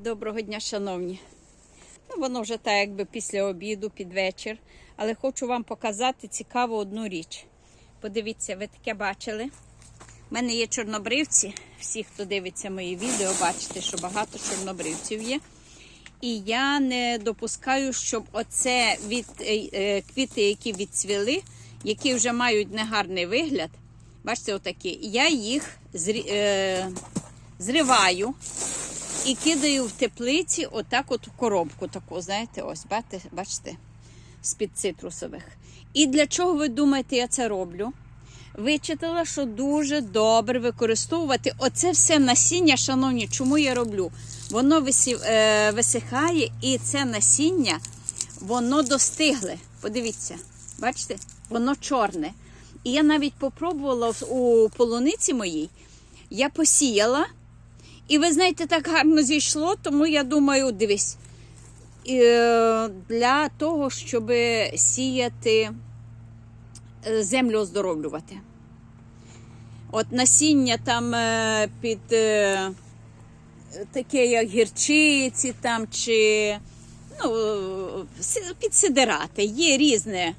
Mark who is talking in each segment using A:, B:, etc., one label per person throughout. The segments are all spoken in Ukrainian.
A: Доброго дня, шановні. Ну, воно вже так, якби після обіду, під вечір. Але хочу вам показати цікаву одну річ. Подивіться, ви таке бачили. У мене є чорнобривці. Всі, хто дивиться мої відео, бачите, що багато чорнобривців є. І я не допускаю, щоб оце від е, е, квіти, які відцвіли, які вже мають негарний вигляд. Бачите, отакі. Я їх е, зриваю і кидаю в теплиці, отак от коробку таку, знаєте, ось, бачите, з-під цитрусових. І для чого ви думаєте, я це роблю? Вичитала, що дуже добре використовувати оце все насіння, шановні, чому я роблю? Воно е, висихає і це насіння, воно достигле. Подивіться, бачите, воно чорне. І я навіть попробувала у полуниці моїй, я посіяла. І ви знаєте, так гарно зійшло, тому я думаю, дивись, е, для того, щоб сіяти е, землю оздоровлювати. От насіння там е, під таке, як гірчиці там, чи ну, си- під сидирати. Є різне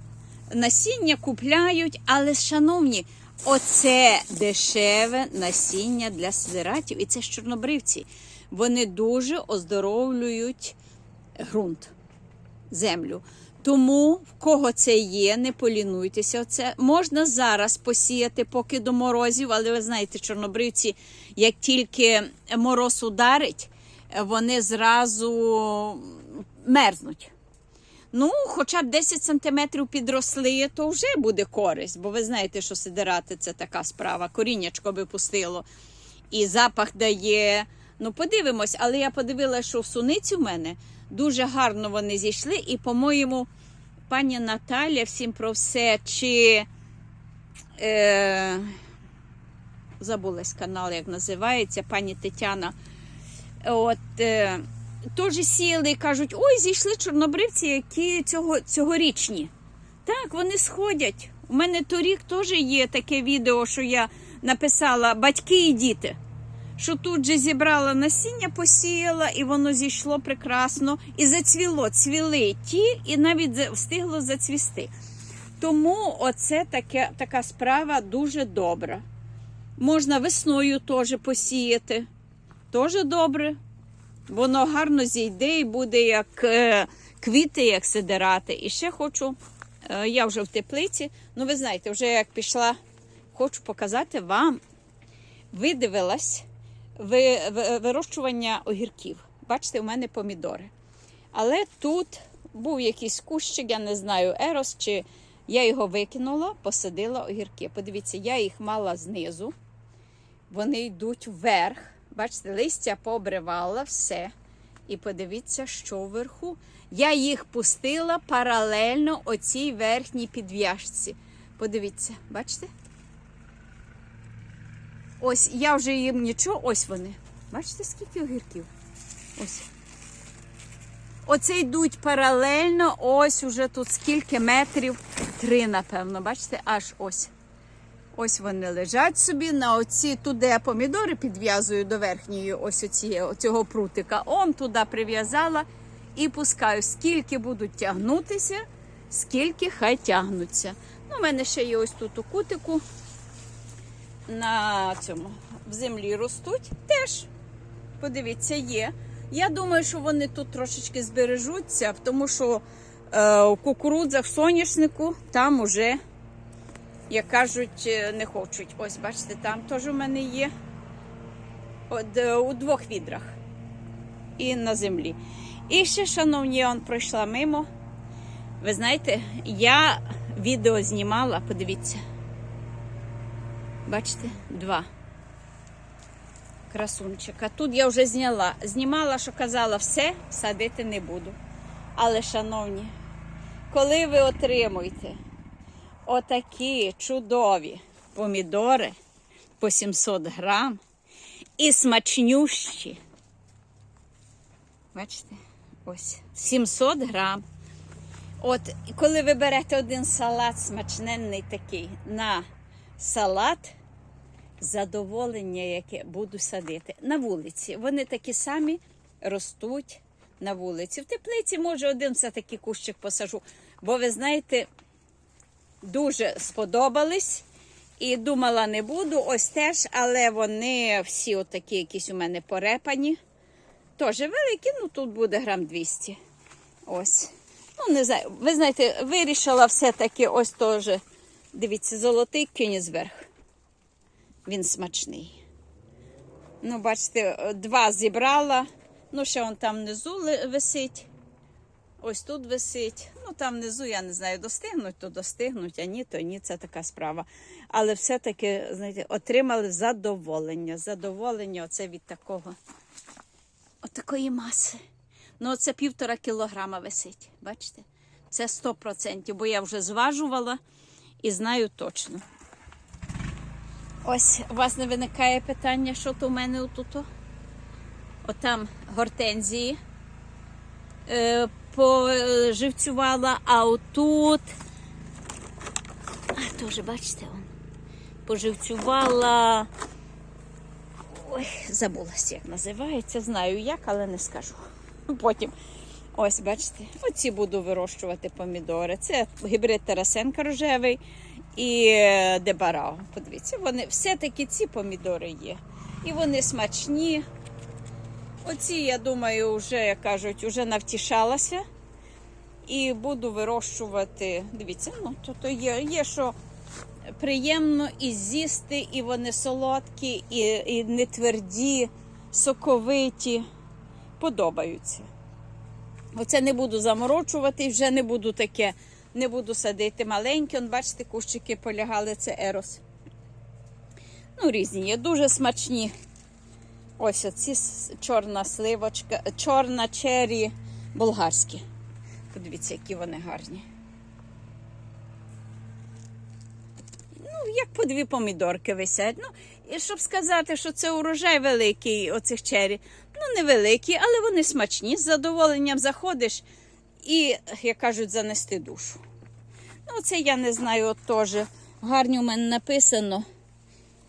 A: насіння, купляють, але, шановні, оце дешеве насіння для сидиратів, і це ж чорнобривці. Вони дуже оздоровлюють ґрунт, землю. Тому в кого це є, не полінуйтеся. Оце можна зараз посіяти, поки до морозів, але ви знаєте, чорнобривці, як тільки мороз ударить, вони зразу мерзнуть. Ну, хоча б 10 сантиметрів підросли, то вже буде користь, бо ви знаєте, що сидирати це така справа. Коріннячко би пустило і запах дає. Ну, подивимось, але я подивилася, що суниці в мене дуже гарно вони зійшли. І, по-моєму, пані Наталя всім про все, чи е, забулась канал, як називається, пані Тетяна. От, е, теж сіяли і кажуть, ой, зійшли чорнобривці, які цього, цьогорічні. Так, вони сходять. У мене торік теж є таке відео, що я написала батьки і діти. Що тут же зібрала насіння, посіяла, і воно зійшло прекрасно і зацвіло. Цвіли ті, і навіть встигло зацвісти. Тому оце таке, така справа дуже добра. Можна весною теж посіяти. Теж добре. Воно гарно зійде і буде як е, квіти, як сидирати. І ще хочу, е, я вже в теплиці, ну ви знаєте, вже як пішла, хочу показати вам, видивилась ви, ви- вирощування огірків. Бачите, у мене помідори. Але тут був якийсь кущик, я не знаю, ерос, чи я його викинула, посадила огірки. Подивіться, я їх мала знизу. Вони йдуть вверх. Бачите, листя пообривала все. І подивіться, що вверху. Я їх пустила паралельно оцій верхній підв'яжці. Подивіться, бачите? Ось я вже їм нічого, ось вони. Бачите, скільки огірків? Ось. Оце йдуть паралельно, ось уже тут скільки метрів. Три, напевно, бачите, аж ось. Ось вони лежать собі на оці, туди я помідори підв'язую до верхньої ось цього прутика. Он туди прив'язала і пускаю, скільки будуть тягнутися, скільки хай тягнуться. Ну, у мене ще є ось тут у кутику на цьому в землі ростуть. Теж, подивіться, є. Я думаю, що вони тут трошечки збережуться, тому що е, у кукурудзах, соняшнику там уже як кажуть, е, не хочуть. Ось, бачите, там теж у мене є От, е, у двох відрах і на землі. І ще, шановні, я он пройшла мимо. Ви знаєте, я відео знімала, подивіться. Бачите, два. Красунчика. Тут я вже зняла. Знімала, що казала, все, садити не буду. Але, шановні, коли ви отримуєте отакі чудові помідори по 700 грам і смачнющі. Бачите? Ось 700 грам. От коли ви берете один салат смачненний такий на салат, задоволення, яке буду садити на вулиці. Вони такі самі ростуть на вулиці. В теплиці, може, один все-таки кущик посажу. Бо ви знаєте, дуже сподобались. І думала, не буду, ось теж, але вони всі отакі якісь у мене порепані. Теж великі, ну тут буде грам 200. Ось. Ну, не знаю. Ви знаєте, вирішила все-таки ось теж. Дивіться, золотий кінізберг. Він смачний. Ну, бачите, два зібрала. Ну, ще он там внизу висить. Ось тут висить. Ну там внизу, я не знаю, достигнуть, то достигнуть, а ні, то ні, це така справа. Але все-таки, знаєте, отримали задоволення. Задоволення оце від такого, от такої маси. Ну, це півтора кілограма висить. Бачите? Це 100%, бо я вже зважувала і знаю точно. Ось у вас не виникає питання, що то у мене отут? Отам гортензії поживцювала, а отут. Теж, бачите, он, поживцювала. Ой, забулася, як називається. Знаю як, але не скажу. Потім. Ось, бачите, оці буду вирощувати помідори. Це гібрид Тарасенка рожевий і е, Дебарао. Подивіться, вони все-таки ці помідори є. І вони смачні. Оці, я думаю, вже, як кажуть, вже навтішалася. І буду вирощувати. Дивіться, ну то є, є що приємно і з'їсти, і вони солодкі, і, і не тверді, соковиті. Подобаються. Оце не буду заморочувати, вже не буду таке, не буду садити маленькі. Он, бачите, кущики полягали, це ерос. Ну, різні є, дуже смачні. Ось оці чорна сливочка, чорна чері болгарські. Подивіться, які вони гарні. Ну, як по дві помідорки висять. Ну, і щоб сказати, що це урожай великий оцих чері. Ну, невеликий, але вони смачні. З задоволенням заходиш і, як кажуть, занести душу. Ну, це я не знаю, от теж. Гарні у мене написано.